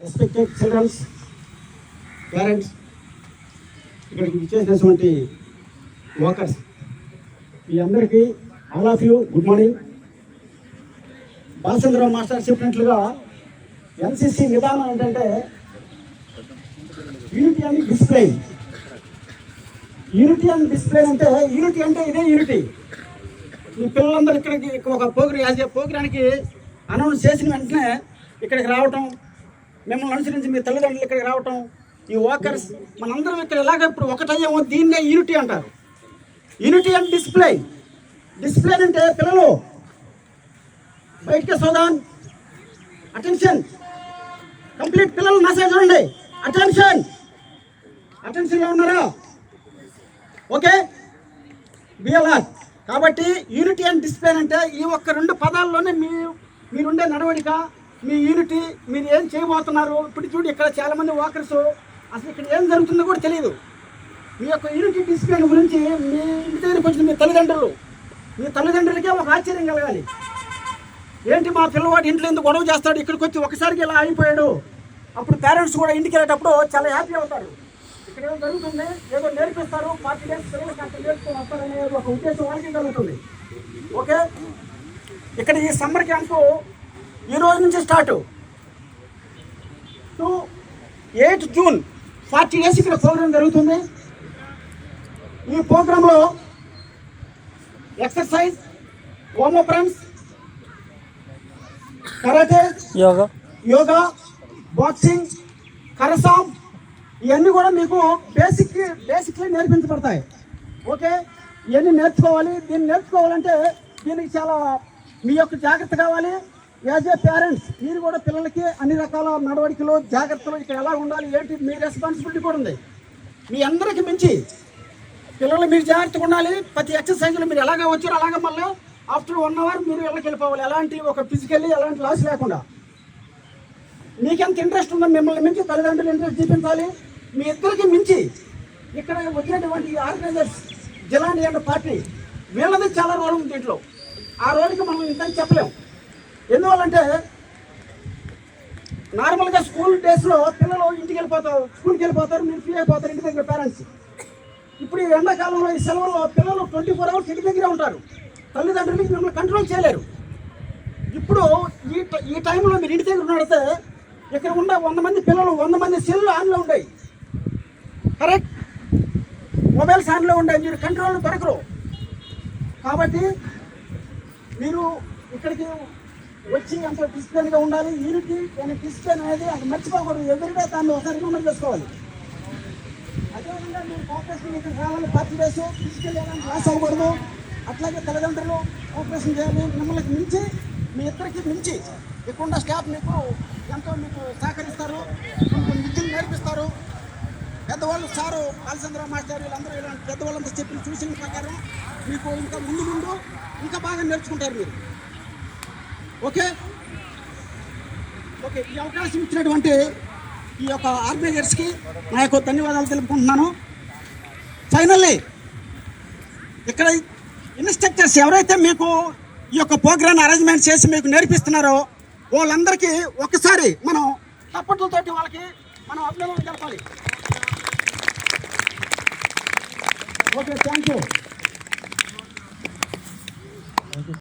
Respected children's parents ఇక్కడికి విచ్చేసినటువంటి workers మీ అందరికీ all of you good morning Balachandrarao master చెప్పినట్లుగా ఎన్సిసి విధానం ఏంటంటే unity and display unity and display అంటే యూనిటీ అంటే ఇదే యూనిటీ ఈ పిల్లలందరూ ఇక్కడికి ఒక ప్రోగ్రామ్ యాజ్ ఏ ప్రోగ్రానికి అనౌన్స్ చేసిన వెంటనే ఇక్కడికి రావటం మిమ్మల్ని అనుసరించి మీ తల్లిదండ్రులు ఇక్కడికి రావటం ఈ వాకర్స్ మనందరం ఇక్కడ ఎలాగ ఇప్పుడు ఒకటయ్యేమో దీన్నే యూనిటీ అంటారు. యూనిటీ అండ్ డిస్ప్లే డిస్ప్లే అంటే పిల్లలు బయటకే సోదాన్ అటెన్షన్ కంప్లీట్ పిల్లలు మెసేజ్ చూడండి. అటెన్షన్ అటెన్షన్లో ఉన్నారా? ఓకే బిఎల్ఆర్ కాబట్టి యూనిటీ అండ్ డిస్ప్లే అంటే ఈ ఒక్క రెండు పదాల్లోనే మీ మీరుండే నడవడిక. మీ యూనిటీ మీరు ఏం చేయబోతున్నారు? ఇప్పుడు చూడు ఇక్కడ చాలా మంది వాకర్స్ అసలు ఇక్కడ ఏం జరుగుతుందో కూడా తెలియదు. మీ యొక్క యూనిటీ డిసిప్లిన్ గురించి మీ ఇంటి దగ్గరికి వచ్చిన మీ తల్లిదండ్రులు మీ తల్లిదండ్రులకే ఒక ఆశ్చర్యం కలగాలి. ఏంటి మా పిల్లవాడు ఇంట్లో ఎందుకు గొడవ చేస్తాడు? ఇక్కడికి వచ్చి ఒకసారికి ఇలా అయిపోయాడు అప్పుడు పేరెంట్స్ కూడా ఇంటికి వెళ్ళేటప్పుడు చాలా హ్యాపీ అవుతారు. ఇక్కడ ఏమో జరుగుతుంది ఏదో నేర్పిస్తారు పార్టీ డేస్ పిల్లలకి అక్కడ నేర్చుకొని వస్తారనే ఒక ఉద్దేశం వాళ్ళకి కలుగుతుంది. ఓకే? ఇక్కడ ఈ సమ్మర్ క్యాంపు ఈ రోజు నుంచి start. To eighth June forty days ఇక్కడ ప్రోగ్రామ్ జరుగుతుంది. ఈ ప్రోగ్రాంలో ఎక్సర్సైజ్ హోమోప్రన్స్ కరాటే యోగా. యోగా బాక్సింగ్ కరసాం ఇవన్నీ కూడా మీకు బేసిక్ బేసిక్లీ నేర్పించబడతాయి. ఓకే? ఇవన్నీ నేర్చుకోవాలి. దీన్ని నేర్చుకోవాలంటే దీనికి చాలా మీ యొక్క జాగ్రత్త కావాలి. యాజ్ ఏ పేరెంట్స్ మీరు కూడా పిల్లలకి అన్ని రకాల నడవడికలు జాగ్రత్తలు ఇక్కడ ఎలా ఉండాలి ఏంటి మీ రెస్పాన్సిబిలిటీ కూడా ఉంది. మీ అందరికి మించి పిల్లలు మీరు జాగ్రత్తగా ఉండాలి. ప్రతి ఎక్సర్సైజ్లో మీరు ఎలాగ వచ్చారో అలాగ మళ్ళీ ఆఫ్టర్ వన్ అవర్ మీరు వెళ్ళకి వెళ్ళిపోవాలి. ఎలాంటి ఒక ఫిజికల్లీ ఎలాంటి లాస్ లేకుండా. మీకెంత ఇంట్రెస్ట్ ఉందో మిమ్మల్ని మించి తల్లిదండ్రులు ఇంట్రెస్ట్ చూపించాలి. మీ ఇద్దరికి మించి ఇక్కడ వచ్చినటువంటి ఆర్గనైజర్స్ జిల్లా నియంత్రణ పార్టీ వీళ్ళది చాలా రోల్ ఉంది దీంట్లో. ఆ రోజుకి మనం ఇంత చెప్పలేం. ఎందువల్లంటే నార్మల్గా స్కూల్ డేస్లో పిల్లలు ఇంటికి వెళ్ళిపోతారు స్కూల్కి వెళ్ళిపోతారు మీరు ఫ్రీ అయిపోతారు ఇంటి దగ్గర పేరెంట్స్. ఇప్పుడు ఈ ఎండాకాలంలో ఈ సెలవుల్లో పిల్లలు ట్వంటీ ఫోర్ అవర్స్ ఇంటి దగ్గరే ఉంటారు. తల్లిదండ్రులకి మిమ్మల్ని కంట్రోల్ చేయలేరు. ఇప్పుడు ఈ ఈ టైంలో మీరు ఇంటి దగ్గర ఉన్నడితే ఇక్కడ ఉన్న వంద మంది పిల్లలు వంద మంది సెల్లు ఆన్లో ఉన్నాయి కరెక్ట్? మొబైల్స్ ఆన్లో ఉన్నాయి మీరు కంట్రోల్ దొరకరు కాబట్టి మీరు ఇక్కడికి వచ్చి అంత డిసిప్లిన్గా ఉండాలి. యూనిటీ నేను డిసిప్లిన్ అనేది అది మర్చిపోకూడదు. ఎదురుగా దాన్ని ఒకసారి రిమెంబర్ చేసుకోవాలి. అదేవిధంగా మీరు కోఆపరేషన్ ఇక్కడ రావాలి పార్టీ డేస్ ఫిజికల్ ఏమైనా క్లాస్ అవ్వకూడదు. అట్లాగే తల్లిదండ్రులు కోఆపరేషన్ చేయాలి. మిమ్మల్ని మించి మీ ఇద్దరికి మించి ఇక్కడ స్టాఫ్ మీకు ఎంతో మీకు సహకరిస్తారు. కొన్ని విద్యను నేర్పిస్తారు. పెద్దవాళ్ళు సారు బాలచంద్రరావు మాస్టర్ వీళ్ళందరూ ఇలాంటి పెద్దవాళ్ళంతా చెప్పిన చూసిన ప్రకారం మీకు ఇంకా ముందు ముందు ఇంకా బాగా నేర్చుకుంటారు మీరు. ఓకే? ఓకే ఈ అవకాశం ఇచ్చినటువంటి ఈ యొక్క ఆర్గనైజర్స్కి నా యొక్క ధన్యవాదాలు తెలుపుకుంటున్నాను. ఫైనల్లీ ఇక్కడ ఇన్స్ట్రక్టర్స్ ఎవరైతే మీకు ఈ యొక్క ప్రోగ్రామ్ అరేంజ్మెంట్ చేసి మీకు నేర్పిస్తున్నారో వాళ్ళందరికీ ఒకసారి మనం తప్పట్లతోటి వాళ్ళకి మనం అభినందనలు తెలపాలి. Okay thank you